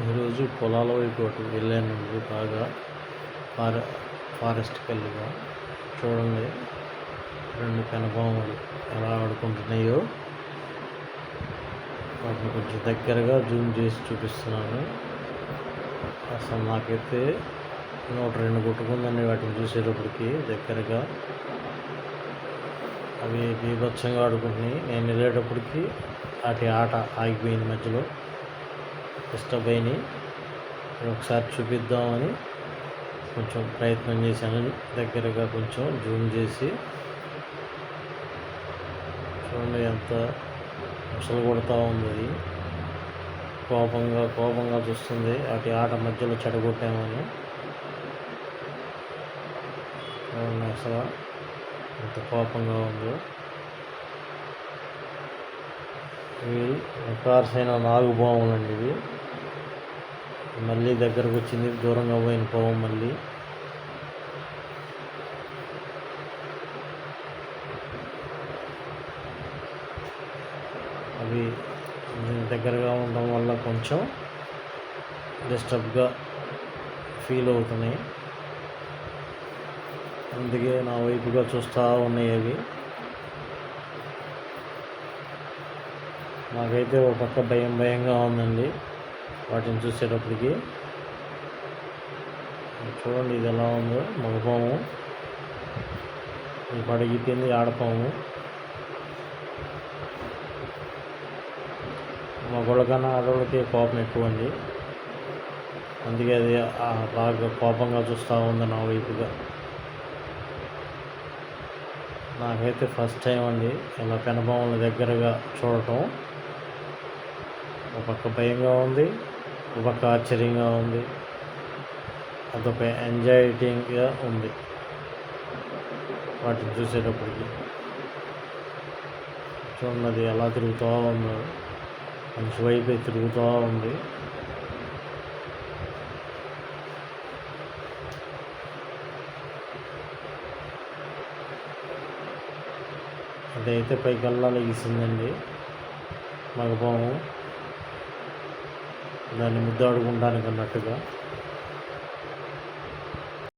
ఈరోజు పొలాల వైపు అటు వెళ్ళానండి బాగా. ఫార ఫారెస్ట్ కల్లిగా. చూడండి రెండు కనపాములు ఎలా ఆడుకుంటున్నాయో. వాటిని కొంచెం దగ్గరగా జూమ్ చేసి చూపిస్తున్నాను. అసలు నాకైతే నూట రెండు కొట్టుకుందండి వాటిని చూసేటప్పటికి దగ్గరగా. అవి బీభత్సంగా ఆడుకుంటున్నాయి. నేను వెళ్ళేటప్పటికి వాటి ఆట ఆగిపోయింది మధ్యలో. డిస్టర్బ్ అయినాయి ఒకసారి చూపిద్దామని కొంచెం ప్రయత్నం చేశాను. దగ్గరగా కొంచెం జూమ్ చేసి చూడండి ఎంత అసలు కొడతా ఉంది కోపంగా కోపంగా చూస్తుంది. అటు ఆట మధ్యలో చెడగొట్టామని. చూడండి అసలు ఎంత కోపంగా ఉందో. ఇవి కార్స్ అయిన పాములు అండి ఇవి. మళ్ళీ దగ్గరకు వచ్చింది. దూరంగా పోయిన పాము మళ్ళీ. అవి దగ్గరగా ఉండడం వల్ల కొంచెం డిస్టర్బ్గా ఫీల్ అవుతున్నాయి. అందుకే నా వైపుగా చూస్తూ ఉన్నాయి అవి. నాకైతే ఒక పక్క భయం భయంగా ఉందండి. వాటిని చూసేటప్పటికి చూడండి ఇది ఎలా ఉందో. మగపాము. ఈ పడగిపోయింది ఆడపాము. మగవాళ్ళ కన్నా ఆడవాళ్ళకి కోపం ఎక్కువ అండి అందుకే అది బాగా కోపంగా చూస్తూ ఉంది నా వైపుగా. నాకైతే ఫస్ట్ టైం అండి ఇలా పెనపాముల దగ్గరగా చూడటం. ఒక పక్క భయంగా ఉంది. ఒక ఆశ్చర్యంగా ఉంది. అదొక ఎంజాయిటింగ్గా ఉంది. వాటిని చూసేటప్పటికి చూడండి అది ఎలా తిరుగుతూ ఉందో. మనిషి వైపే తిరుగుతూ ఉంది. అదైతే పైకల్లా లెగిసిందండి మగపాము. దాన్ని ముద్దాడుకుంటానికి అన్నట్టుగా